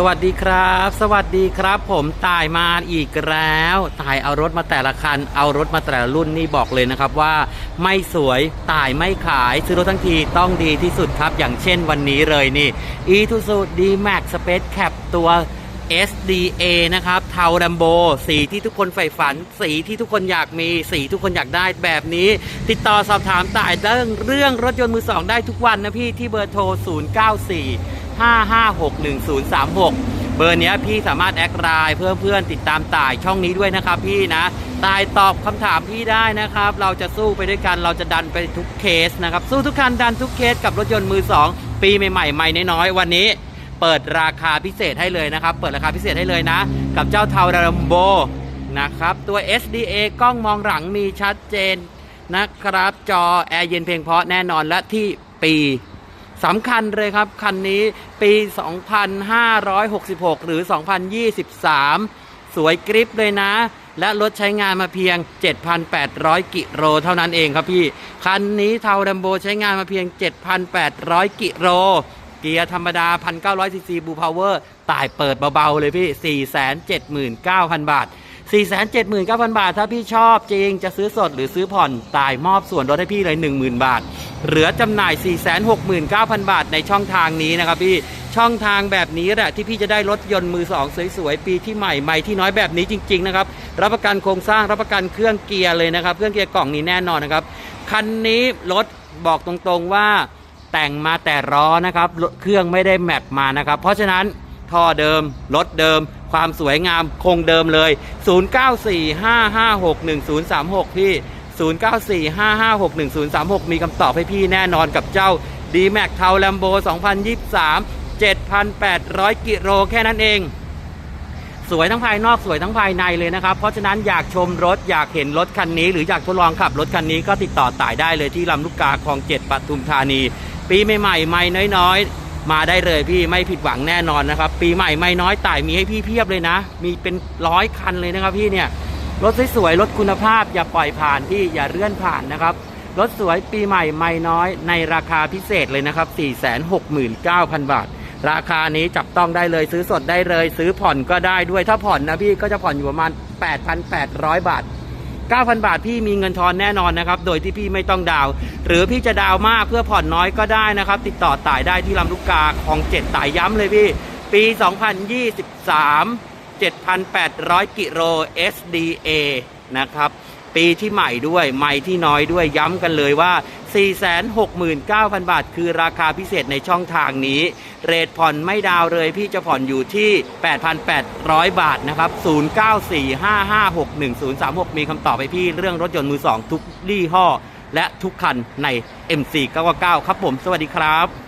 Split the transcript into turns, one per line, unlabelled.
สวัสดีครับ สวัสดีครับ ผมตายมาอีกแล้วตายเอารถมาแต่ละคัน เอารถมาแต่ละรุ่นนี่บอกเลยนะครับว่า ไม่สวยตายไม่ขาย ซื้อรถทั้งทีต้องดีที่สุดครับ อย่างเช่นวันนี้เลยนี่ e t o s u d Max Space Cap ตัว SDA นะครับเทาแรมโบ สีที่ทุกคนใฝ่ฝัน สีที่ทุกคนอยากมี สีทุกคนอยากได้แบบนี้ ติดต่อสอบถามตายเรื่องเรื่องรถยนต์มือสองได้ทุกวันนะพี่ที่เบอร์โทร 094 5561036 เบอร์นี้พี่สามารถแอดไลน์เพื่อเพื่อนติดตามต่ายช่องนี้ด้วยนะครับพี่นะตายตอบคำถามพี่ได้นะครับ เราจะสู้ไปด้วยกันเราจะดันไปทุกเคสนะครับ สู้ทุกคันดันทุกเคสกับรถยนต์มือ 2 ปีใหม่ๆใหม่น้อยๆวันนี้ เปิดราคาพิเศษให้เลยนะครับ เปิดราคาพิเศษให้เลยนะ กับเจ้าเทาดัมโบนะครับ ตัว SDA กล้องมองหลังมีชัดเจนนะครับ จอแอร์เย็นเพียงเพราะแน่นอนและที่ปี สำคัญเลยครับ คันนี้ปี 2566 หรือ 2023 สวยกริปเลยนะ และรถใช้งานมาเพียง 7,800 กิโลเท่านั้นเองครับพี่ คันนี้เทาดัมโบใช้งานมาเพียง 7,800 กิโลเกียร์ธรรมดา 1,900ซีซีบูพาวเวอร์ตายเปิดเบา ๆ เลยพี่ 479,000 บาท 479,000 บาท ถ้าพี่ชอบจริงจะซื้อสดหรือซื้อผ่อนตายมอบส่วนลดให้พี่เลย 10,000 บาท เหลือจำหน่าย 469,000 บาทในช่องทางนี้นะครับพี่ช่องทางแบบนี้แหละที่พี่จะได้รถยนต์มือสองสวยๆปีที่ใหม่ใหม่ที่น้อยแบบนี้จริง ๆ นะครับ รับประกันโครงสร้างรับประกันเครื่องเกียร์เลยนะครับ เครื่องเกียร์กล่องนี้แน่นอนนะครับคันนี้รถบอกตรงๆว่าแต่งมาแต่ล้อนะครับเครื่องไม่ได้แมปมานะครับ เพราะฉะนั้นท่อเดิมรถเดิม ความสวยงามคงเดิมเลย 0945561036 พี่ 0945561036 มีคำตอบให้พี่แน่นอนกับเจ้า d m a x เทาแลมโบ 2023 7,800 กิโลแค่นั้นเอง สวยทั้งภายนอกสวยทั้งภายในเลยนะครับ เพราะฉะนั้นอยากชมรถอยากเห็นรถคันนี้ หรืออยากทดลองขับรถคันนี้ก็ติดต่อต่ายได้เลยที่ลำลูกกาคลองเจ็ดปทุมธานี ปีใหม่ๆไม่น้อยๆ มาได้เลยพี่ไม่ผิดหวังแน่นอนนะครับ ปีใหม่ไม่น้อยต่ายมีให้พี่เพียบเลยนะ มีเป็นร้อยคันเลยนะครับพี่เนี่ยรถสวยๆรถคุณภาพอย่าปล่อยผ่านพี่อย่าเลื่อนผ่านนะครับรถสวยปีใหม่ไม่น้อยในราคาพิเศษเลยนะครับ 469,000 บาท ราคานี้จับต้องได้เลยซื้อสดได้เลย ซื้อผ่อนก็ได้ด้วยถ้าผ่อนนะพี่ก็จะผ่อนอยู่ประมาณ 8,800 บาท 9,000 บาทพี่มีเงินทอนแน่นอนนะครับ โดยที่พี่ไม่ต้องดาว หรือพี่จะดาวมากเพื่อผ่อนน้อยก็ได้นะครับ ติดต่อต่ายได้ที่ลำลูกกาของเจ็ดต่ายย้ำเลยพี่ ปี 2023 7,800 กิโล SDA นะครับ ปีที่ใหม่ด้วย ใหม่ที่น้อยด้วยย้ำกันเลยว่า 469,000 บาท คือราคาพิเศษในช่องทางนี้ เรทผ่อนไม่ดาวเลย พี่จะผ่อนอยู่ที่ 8,800 บาทนะครับ 0945561036 มีคำตอบให้พี่เรื่องรถยนต์มือสองทุกยี่ห้อ และทุกคันใน MC 999 ครับผม สวัสดีครับ